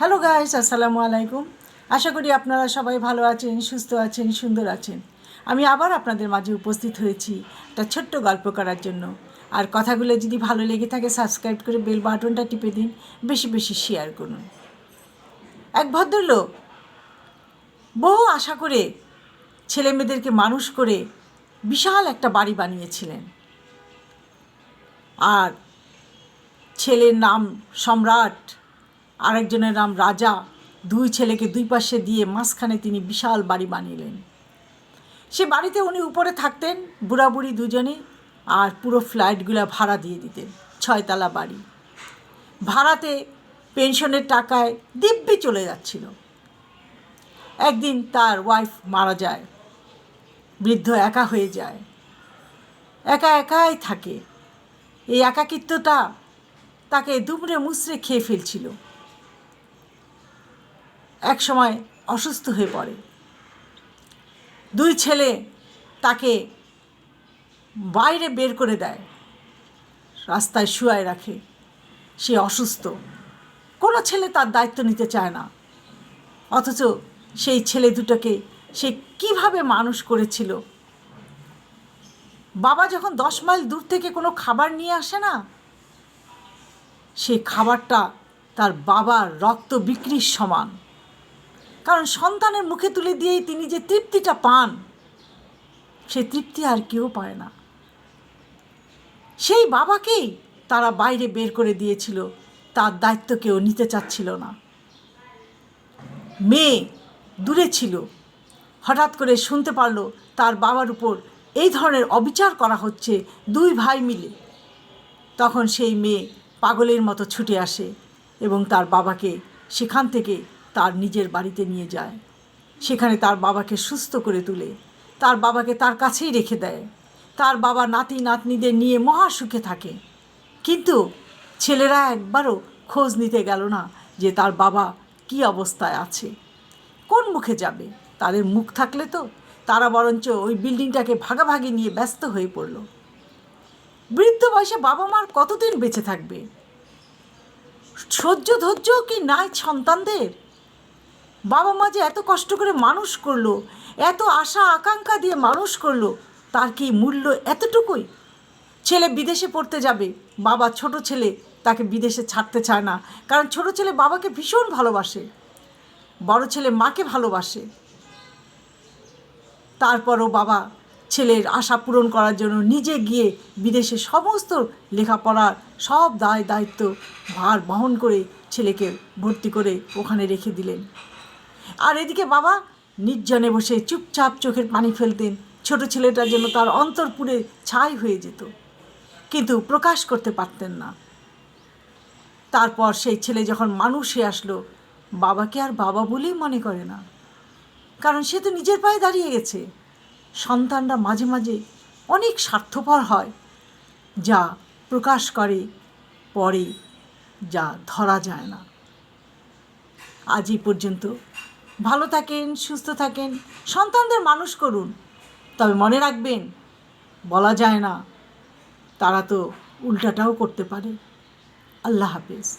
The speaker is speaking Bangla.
হ্যালো গাইস আসসালামু আলাইকুম আশা করি আপনারা সবাই ভালো আছেন, সুস্থ আছেন, সুন্দর আছেন। আমি আবার আপনাদের মাঝে উপস্থিত হয়েছি একটা ছোট্ট গল্প করার জন্য। আর কথাগুলো যদি ভালো লেগে থাকে সাবস্ক্রাইব করে বেল বাটনটা টিপে দিন। বেশি বেশি শেয়ার করুন। এক ভদ্রলোক বহু আশা করে ছেলে মেয়েদেরকে মানুষ করে বিশাল একটা বাড়ি বানিয়েছিলেন। আর ছেলের নাম সম্রাট আরেকজনের নাম রাজা। দুই ছেলেকে দুই পাশে দিয়ে মাঝখানে তিনি বিশাল বাড়ি বানিয়েলেন সে বাড়িতে উনি উপরে থাকতেন, বুড়াবুড়ি দুজনে আর পুরো ফ্ল্যাটগুলো ভাড়া দিয়ে দিতেন, ছয়তলা বাড়ি। ভাড়াতে পেনশনের টাকায় দিব্যি চলে যাচ্ছিল। একদিন তার ওয়াইফ মারা যায়, বৃদ্ধ একা হয়ে যায়। একা একাই থাকে। এই একাকিত্বটা তাকে দুমড়ে মুচড়ে খেয়ে ফেলছিল। এক সময় অসুস্থ হয়ে পড়ে। দুই ছেলে তাকে বাইরে বের করে দেয়, রাস্তায় শুয়ায় রাখে। সে অসুস্থ। কোনো ছেলে তার দায়িত্ব নিতে চায় না। অথচ সেই ছেলে দুটোকে সে কীভাবে মানুষ করেছিল? বাবা যখন দশ মাইল দূর থেকে কোনো খাবার নিয়ে আসে না, সে খাবারটা তার বাবার রক্ত বিক্রির সমান। কারণ সন্তানের মুখে তুলে দিয়েই তিনি যে তৃপ্তিটা পান, সে তৃপ্তি আর কেউ পায় না। সেই বাবাকেই তারা বাইরে বের করে দিয়েছিল, তার দায়িত্ব কেউ নিতে চাচ্ছিল না। মেয়ে দূরে ছিল, হঠাৎ করে শুনতে পারল তার বাবার উপর এই ধরনের অবিচার করা হচ্ছে দুই ভাই মিলে। তখন সেই মেয়ে পাগলের মতো ছুটে আসে এবং তার বাবাকে সেখান থেকে তার নিজের বাড়িতে নিয়ে যায়। সেখানে তার বাবাকে সুস্থ করে তুলে, তার বাবাকে তার কাছেই রেখে দেয়। তার বাবা নাতি নাতনিদের নিয়ে মহা সুখে থাকে। কিন্তু ছেলেরা একবারও খোঁজ নিতে গেল না যে তার বাবা কি অবস্থায় আছে। কোন মুখে যাবে? তাদের মুখ থাকলে তো। তারা বরঞ্চ ওই বিল্ডিংটাকে ভাগাভাগি নিয়ে ব্যস্ত হয়ে পড়ল। বৃদ্ধ বয়সে বাবা মার কতদিন বেঁচে থাকবে? সহ্য ধৈর্য কি নাই সন্তানদের? বাবা মা যে এত কষ্ট করে মানুষ করল, এত আশা, আকাঙ্ক্ষা দিয়ে মানুষ করল, তার কি মূল্য এতটুকুই? ছেলে বিদেশে পড়তে যাবে, বাবা ছোট ছেলে তাকে বিদেশে ছাড়তে চায় না, কারণ ছোট ছেলে বাবাকে ভীষণ ভালোবাসে, বড় ছেলে মাকে ভালোবাসে। তারপরও বাবা ছেলের আশা পূরণ করার জন্য নিজে গিয়ে বিদেশে সমস্ত লেখাপড়ার সব দায় দায়িত্ব ভার বহন করে ছেলেকে ভর্তি করে ওখানে রেখে দিলেন। আর এদিকে বাবা, নির্জনে বসে চুপচাপ চোখের পানি ফেলতেন। ছোট ছেলেটার জন্য তার অন্তর পুড়ে ছাই হয়ে যেত। কিন্তু প্রকাশ করতে পারতেন না। তারপর সেই ছেলে যখন মানুষ হয়ে আসলো, বাবাকে আর বাবা বলেই মনে করে না। কারণ সে তো নিজের পায়ে দাঁড়িয়ে গেছে। সন্তানরা মাঝে মাঝে অনেক স্বার্থপর হয়। যা প্রকাশ করে, পরে যা ধরা যায় না। আজ এই পর্যন্ত ভালো থাকেন, সুস্থ থাকেন, সন্তানদের মানুষ করুন। তবে মনে রাখবেন, বলা যায় না, তারা তো উল্টাটাও করতে পারে। আল্লাহ হাফেজ।